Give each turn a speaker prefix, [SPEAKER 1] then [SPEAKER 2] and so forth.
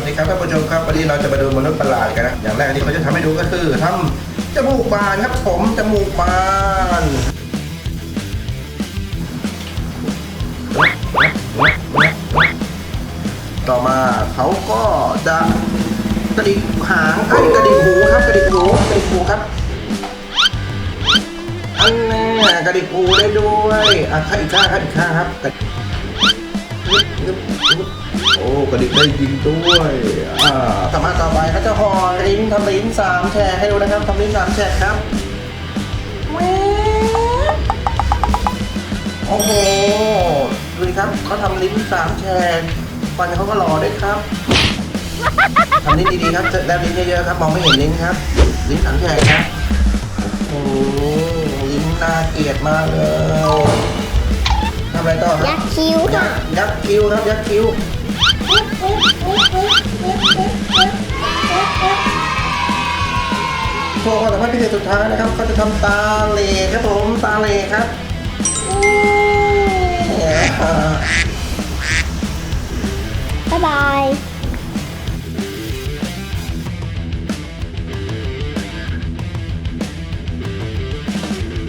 [SPEAKER 1] ัสดีครับท่านผู้ชมครับวันนี้เราจะมาดูมนุษย์ประหลาดกันนะอย่างแรกที่เขาจะทำให้ดูก็คือทำจมูกบานครับผมจมูกบานต่อมาเขาก็จะกระดิกหางไอ้กระดิกหูครับกระดิกหูกระดิกหูครับอันแน่กระดิกหูได้ด้วยอะข้าอีกข้างครับอีกข้างครับกระดิกนึบนึบนึบ โอ้กระดิกได้จริงด้วยอ่าสามารถต่อไปเขาจะห่อลิ้นทำลิ้นสามแฉกให้ดูนะครับทำลิ้นสามแฉกครับแว๊บโอ้โหดูดิครับเขาทำลิ้นสามแฉกฟันเขาก็หล่อด้วยครับทำลิ้นดีๆครับแลบลิ้นเยอะๆครับมองไม่เห็นลิ้นครับ ลิ้นสามแฉกครับโอ้โหลิ้นน่าเกลียดมากเลยทำอะไรต่อค
[SPEAKER 2] ยั
[SPEAKER 1] รับ
[SPEAKER 2] กษ์คิ้ว
[SPEAKER 1] ยั
[SPEAKER 2] ค่ะ
[SPEAKER 1] กษ์ยักษ์คิ้วครับยักษ์คิ้ว โชว์ความสามารถพิเศษสุดท้ายนะครับเขาจะทำตาเหล่ครับผมตาเหล่ครับ
[SPEAKER 2] บ๊ายบาย